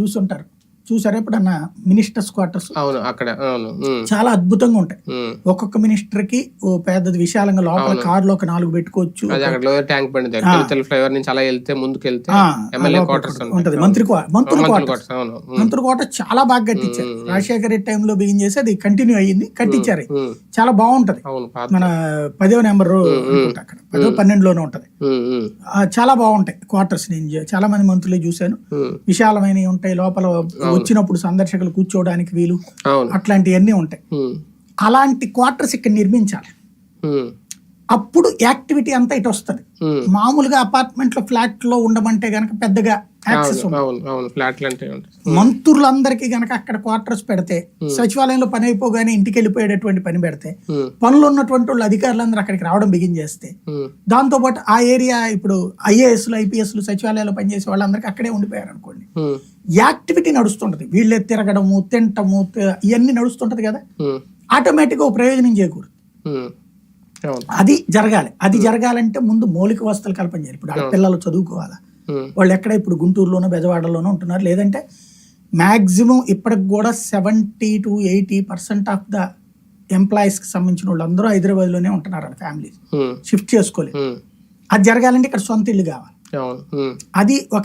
చూసుంటారు. చూసారా ఎప్పుడన్నా మినిస్టర్స్ క్వార్టర్స్? అవును అక్కడ అవును చాలా అద్భుతంగా ఉంటాయి. ఒక్కొక్క మినిస్టర్కి ఓ పెద్దది విశాలంగా లోపల కారులో ఒక నాలుగు పెట్టుకోవచ్చు. ట్యాంక్ బండి ఫ్లైవర్ నుంచి అలా వెళ్తే ముందుకు వెళ్తే ఎమ్మెల్యే క్వార్టర్స్ ఉంటది. మంత్రి మంత్రుల క్వార్టర్స్. మంత్రుల క్వార్టర్ చాలా బాగా కట్టించారు. రాజశేఖర రెడ్డి టైంలో బిగిన్ చేసి అది కంటిన్యూ అయ్యింది. కట్టించారు. చాలా బాగుంటది. మన పదో నెంబర్ అక్కడ. పదో పన్నెండులోనే ఉంటది. చాలా బాగుంటాయి క్వార్టర్స్ నేను చాలా మంది మంత్రులు చూశాను. విశాలమైనవి ఉంటాయి. లోపల వచ్చినప్పుడు సందర్శకులు కూర్చోవడానికి వీలు. అట్లాంటివన్నీ ఉంటాయి. అలాంటి క్వార్టర్స్ ఇక్కడ నిర్మించాలి. అప్పుడు యాక్టివిటీ అంతా ఇటు వస్తుంది. మామూలుగా అపార్ట్మెంట్లో ఫ్లాట్లో ఉండమంటే గనక పెద్దగా మంత్రులందరికీ గనక అక్కడ క్వార్టర్స్ పెడితే సచివాలయంలో పని అయిపోగానే ఇంటికి వెళ్ళిపోయేటటువంటి పని పెడితే పనులు ఉన్నటువంటి వాళ్ళు అధికారులందరూ అక్కడికి రావడం బిగిన్ చేస్తే ఉమ్, దాంతోపాటు ఆ ఏరియా ఇప్పుడు ఐఏఎస్లు ఐపీఎస్లు సచివాలయాల్లో పనిచేసే వాళ్ళందరికీ అక్కడే ఉండిపోయారు అనుకోండి యాక్టివిటీ నడుస్తుంటది. వీళ్ళే తిరగడము తింటము ఇవన్నీ నడుస్తుంటది కదా. ఉమ్, ఆటోమేటిక్గా ఒక ప్రయోజనం. అవును. అది జరగాలి. అది జరగాలంటే ముందు మౌలిక వసతులు కల్పన చేయాలి. ఇప్పుడు ఆ పిల్లలు చదువుకోవాలా? వాళ్ళు ఎక్కడ ఇప్పుడు గుంటూరులోనో బెజవాడలోనో ఉంటున్నారు. లేదంటే మ్యాక్సిమం ఇప్పటికి కూడా seventy to eighty percent of the ఎంప్లాయీస్కి సంబంధించిన వాళ్ళందరూ హైదరాబాద్లోనే ఉంటున్నారు వాళ్ళ ఫ్యామిలీ ఉమ్, షిఫ్ట్ చేసుకోలేదు. అది జరగాలంటే ఇక్కడ సొంత ఇల్లు కావాలి. అది ఒక